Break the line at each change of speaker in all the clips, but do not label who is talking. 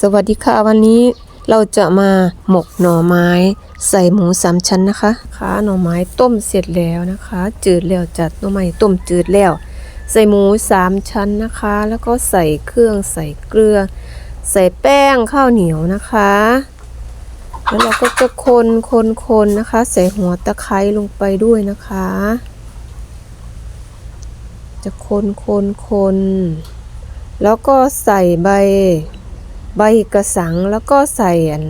สวัสดีค่ะวันนี้เราจะมาหมกหน่อไม้ ใส่หมูสามชั้นนะคะขาหน่อไม้ต้มเสร็จแล้วนะคะ จืดแล้วจัดหน่อไม้ต้มจืดแล้ว ใส่หมูสามชั้นนะคะ แล้วก็ใส่เครื่องใส่เกลือ ใส่แป้งข้าวเหนียวนะคะ แล้วเราก็จะคนคนคนนะคะ ใส่หัวตะไคร้ลงไปด้วยนะคะ จะคนคนคนแล้วก็ใส่ใบ ใบกระสังแล้วก็ใส่อัน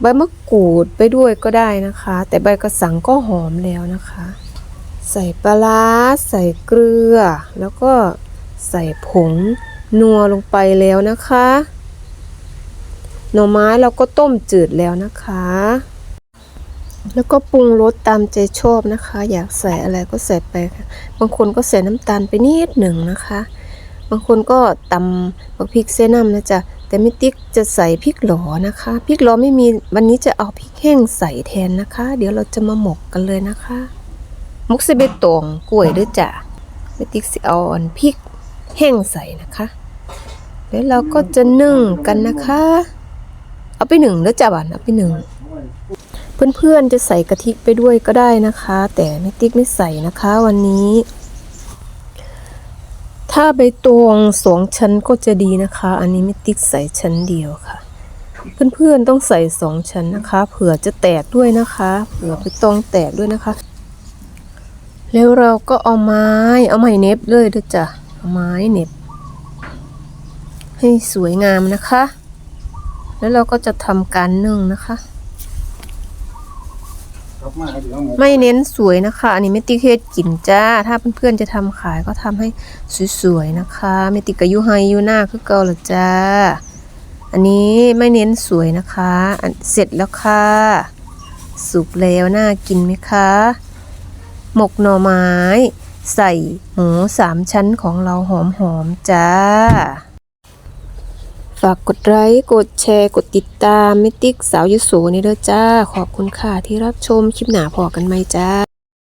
ใบมะกรูดไปด้วยก็ได้นะคะ แต่ใบกระสังก็หอมแล้วนะคะ ใส่ปลาร้าใส่เกลือ แล้วก็ใส่ผงนัวลงไปแล้วนะคะ หน่อไม้เราก็ต้มจืดแล้วนะคะ แล้วก็ปรุงรสตามใจชอบนะคะ อยากใส่อะไรก็ใส่ไป บางคนก็ใส่น้ำตาลไปนิดหนึ่งนะคะ บางคนก็ตำบักพริกเส้นน้ำนะจ๊ะแต่ไม่ติ๊กจะใส่พริกหลอนะคะพริกหลอไม่มีวันนี้จะเอาพริกแห้งใส่แทนนะคะ เดี๋ยวเราจะมาหมกกันเลยนะคะหมกเสเบตงกล้วยด้วยจ้ะไม่ติ๊กสิเอาอันพริกแห้งใส่นะคะแล้วเราก็จะนึ่งกันนะคะ เอาไปหนึ่งแล้วจ้ะบันเอาไปหนึ่งเพื่อนๆจะใส่กะทิไปด้วยก็ได้นะคะ แต่ไม่ติ๊กไม่ใส่นะคะวันนี้ ถ้าใบตองสองชั้นก็จะดีนะคะ อันนี้ไม่ติ๊กใส่ชั้นเดียวค่ะ เพื่อนๆต้องใส่สองชั้นนะคะ เผื่อจะแตกด้วยนะคะเผื่อใบตองแตกด้วยนะคะ แล้วเราก็เอาไม้เอาไม้เน็บเลยด้อจ้ะเอาไม้เน็บ ให้สวยงามนะคะ แล้วเราก็จะทำการนึ่งนะคะ ไม่เน้นสวยนะคะ อันนี้ไม่ติเฮ็ดกินจ้า ถ้าเพื่อนๆจะทำขายก็ทำให้สวยๆนะคะไม่ติกกับยูไฮยูหน้าคือเก่าหรอจ้า อันนี้ไม่เน้นสวยนะคะอันเสร็จแล้วค่ะ สุกแล้วน่ากินไหมคะ หมกหน่อไม้ ใส่หมูสามชั้นของเราหอมๆจ้าากกดไลค์ กดแชร์ กดติดตามมิติกสาวยโสนี่เด้อจ้า ขอบคุณค่ะที่รับชมคลิปหนาพอกันไหมจ้า